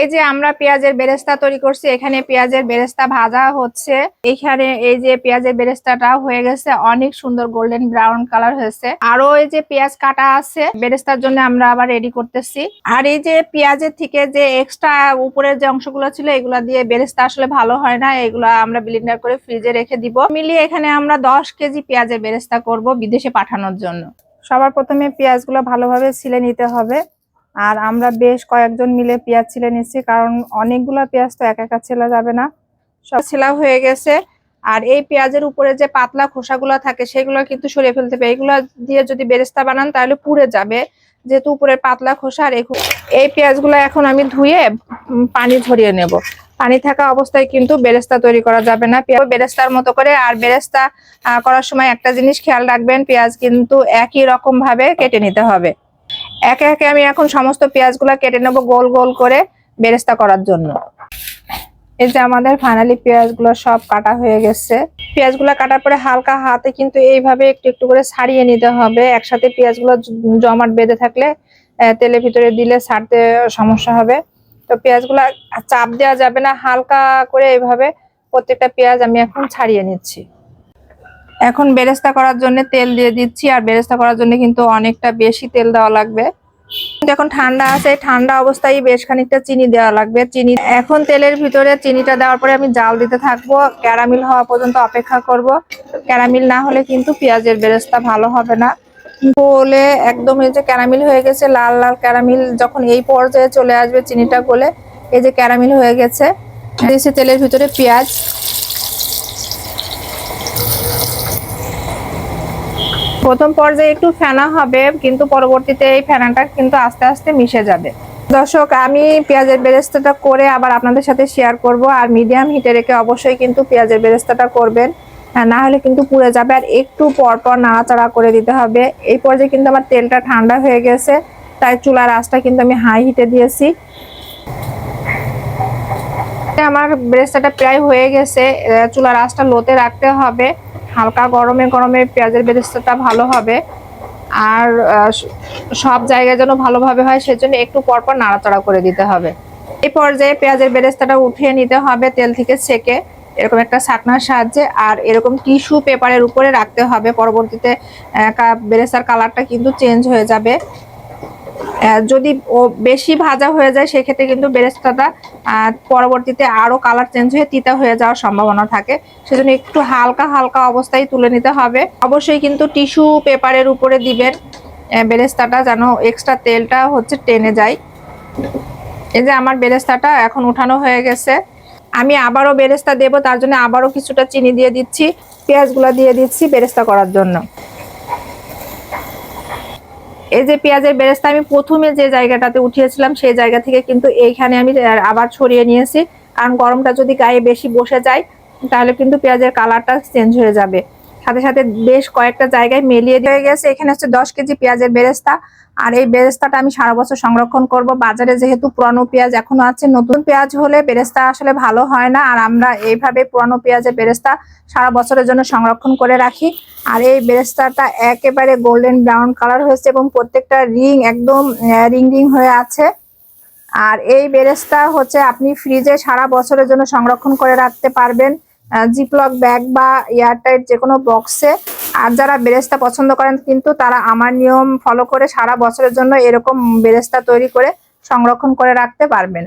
এই যে আমরা পেঁয়াজের বেরেস্তা তৈরি করছি, এখানে পেঁয়াজের বেরেস্তা ভাজা হচ্ছে। এখানে এই যে পেঁয়াজের বেরেস্তাটা হয়ে গেছে, অনেক সুন্দর গোল্ডেন ব্রাউন কালার হয়েছে। আরও এই যে পেঁয়াজ কাটা আছে, বেরেস্তার জন্য আমরা আবার রেডি করতেছি। আর এই যে পেঁয়াজের থেকে যে এক্সট্রা উপরের যে অংশগুলো ছিল, এগুলা দিয়ে বেরেস্তা আসলে ভালো হয় না, এগুলা আমরা ব্লিন্ডার করে ফ্রিজে রেখে দিব। মিলিয়ে এখানে আমরা দশ কেজি পেঁয়াজের বেরেস্তা করব বিদেশে পাঠানোর জন্য। সবার প্রথমে পেঁয়াজগুলো ভালোভাবে ছিলে নিতে হবে। আর আমরা বেশ কয়েকজন মিলে পেঁয়াজ ছিলে নিচ্ছি, কারণ অনেকগুলো পেঁয়াজ তো একা একা ছেলা যাবে না। সব ছেলা হয়ে গেছে, আর এই পেঁয়াজের উপরে যে পাতলা খোসাগুলো থাকে, সেগুলো কিন্তু সরিয়ে ফেলতে হবে। এগুলো দিয়ে যদি বেরেস্তা বানান, তাহলে পুড়ে যাবে, যেহেতু উপরে পাতলা খোসা, আর এই পেঁয়াজগুলো এখন আমি ধুয়ে পানি ঝরিয়ে নেব। পানি থাকা অবস্থায় কিন্তু বেরেস্তা তৈরি করা যাবে না। পেঁয়াজ বেরেস্তার মতো করে, আর বেরেস্তা করার সময় একটা জিনিস খেয়াল রাখবেন, পেঁয়াজ কিন্তু একই রকম ভাবে কেটে নিতে হবে। একে একে আমি এখন সমস্ত পেঁয়াজগুলো কেটে নেব গোল গোল করে বেরেস্তা করার জন্য। এই যে আমাদের ফাইনালি পেঁয়াজগুলো সব কাটা হয়ে গেছে। পেঁয়াজগুলো কাটার পরে হালকা হাতে কিন্তু এইভাবে একটু একটু করে ছাড়িয়ে নিতে হবে। একসাথে পেঁয়াজগুলো জমাট বেঁধে থাকলে তেলের ভিতরে দিলে ছাড়তে সমস্যা হবে। তো পেঁয়াজগুলো চাপ দেওয়া যাবে না, হালকা করে এইভাবে প্রত্যেকটা পেঁয়াজ আমি এখন ছাড়িয়ে নিচ্ছি। এখন বেরেস্তা করার জন্য তেল দিয়ে দিচ্ছি, আর বেরেস্তা করার জন্য কিন্তু অনেকটা বেশি তেল দেওয়া লাগবে। এখন ঠান্ডা আছে ঠান্ডা অবস্থায় বেশ খানিকটা চিনি দেওয়া লাগবে। চিনি, এখন তেলের ভিতরে চিনিটা দেওয়ার পরে আমি জাল দিতে থাকব। ক্যারামিল হওয়া পর্যন্ত অপেক্ষা করব। ক্যারামিল না হলে কিন্তু পেঁয়াজের বেরেস্তা ভালো হবে না। গলে একদম এই যে ক্যারামিল হয়ে গেছে, লাল লাল ক্যারামিল, যখন এই পর্যায়ে চলে আসবে চিনিটা গলে, এই যে ক্যারামিল হয়ে গেছে। দিয়েছি তেলের ভিতরে পেঁয়াজ। প্রথম পর্যায়ে একটু ফেনা হবে, কিন্তু পরবর্তীতে এই ফেনাটা কিন্তু আস্তে আস্তে মিশে যাবে। দর্শক, আমি পেঁয়াজের বেরেস্তাটা করে আবার আপনাদের সাথে শেয়ার করব, আর মিডিয়াম হিটে রেখে অবশ্যই কিন্তু পেঁয়াজের বেরেস্তাটা করবেন। না হলে কিন্তু পুড়ে যাবে, আর একটু পর পর নাড়াচাড়া করে দিতে হবে। এই পর্যায়ে কিন্তু আমার তেলটা ঠান্ডা হয়ে গেছে, তাই চুলার আঁচটা কিন্তু আমি হাই হিটে দিয়েছি। আমার বেরেস্তাটা প্রায় হয়ে গেছে চুলার আঁচটা লোতে রাখতে হবে। হালকা গরমে গরমে পেঁয়াজের বেরেস্তাটা ভালো হবে। আর সব জায়গায় যেন ভালোভাবে হয়, সেজন্য একটু পরপর নাড়াচাড়া করে দিতে হবে। এই পর্যায়ে পেঁয়াজের বেরেস্তাটা উঠিয়ে নিতে হবে তেল থেকে সেকে এরকম একটা ছাকনার সাহায্যে। আর এরকম টিস্যু পেপারের উপরে রাখতে হবে। পরবর্তীতে বেরেস্তার কালারটা কিন্তু চেঞ্জ হয়ে যাবে। যদি ও বেশি ভাজা হয়ে যায়, সেক্ষেত্রে কিন্তু বেরেস্তাটা পরবর্তীতে আরও কালার চেঞ্জ হয়ে তিতা হয়ে যাওয়ার সম্ভাবনা থাকে। সেজন্য একটু হালকা হালকা অবস্থায় তুলে নিতে হবে। অবশ্যই কিন্তু টিস্যু পেপারের উপরে দিবেন বেরেস্তাটা যেন এক্সট্রা তেলটা হচ্ছে টেনে যায়। এই যে আমার বেরেস্তাটা এখন উঠানো হয়ে গেছে। আমি আবারও বেরেস্তা দেবো, তার জন্য আবারও কিছুটা চিনি দিয়ে দিচ্ছি, পেঁয়াজগুলো দিয়ে দিচ্ছি বেরেস্তা করার জন্য। এই যে পেঁয়াজের বেরেস্তা আমি প্রথমে যে জায়গাটাতে উঠিয়েছিলাম, সেই জায়গা থেকে কিন্তু এইখানে আমি আবার ছড়িয়ে নিয়েছি। কারণ গরমটা যদি গায়ে বেশি বসে যায়, তাহলে কিন্তু পেঁয়াজের কালারটা চেঞ্জ হয়ে যাবে। সাথে সাথে বেশ কয়েকটা জায়গায় মেলিয়ে দিয়ে গেছে। এখানে হচ্ছে দশ কেজি পেঁয়াজের বেরেস্তা। আর এই বেরেস্তাটা আমি সারা বছর সংরক্ষণ করব। বাজারে যেহেতু পুরানো পেঁয়াজ এখনও আছে, নতুন পেঁয়াজ হলে বেরেস্তা আসলে ভালো হয় না। আর আমরা এইভাবে পুরানো পেঁয়াজের বেরেস্তা সারা বছরের জন্য সংরক্ষণ করে রাখি। আর এই বেরেস্তাটা একেবারে গোল্ডেন ব্রাউন কালার হয়েছে এবং প্রত্যেকটা রিং একদম রিং রিং হয়ে আছে। আর এই বেরেস্তা হচ্ছে আপনি ফ্রিজে সারা বছরের জন্য সংরক্ষণ করে রাখতে পারবেন। জিপলক ব্যাগ বা এয়ারটাইট যে কোনো বক্সে আর যারা বেরেস্তা পছন্দ করেন কিন্তু তারা আমার নিয়ম ফলো করে সারা বছরের জন্য এরকম বেরেস্তা তৈরি করে সংরক্ষণ করে রাখতে পারবেন।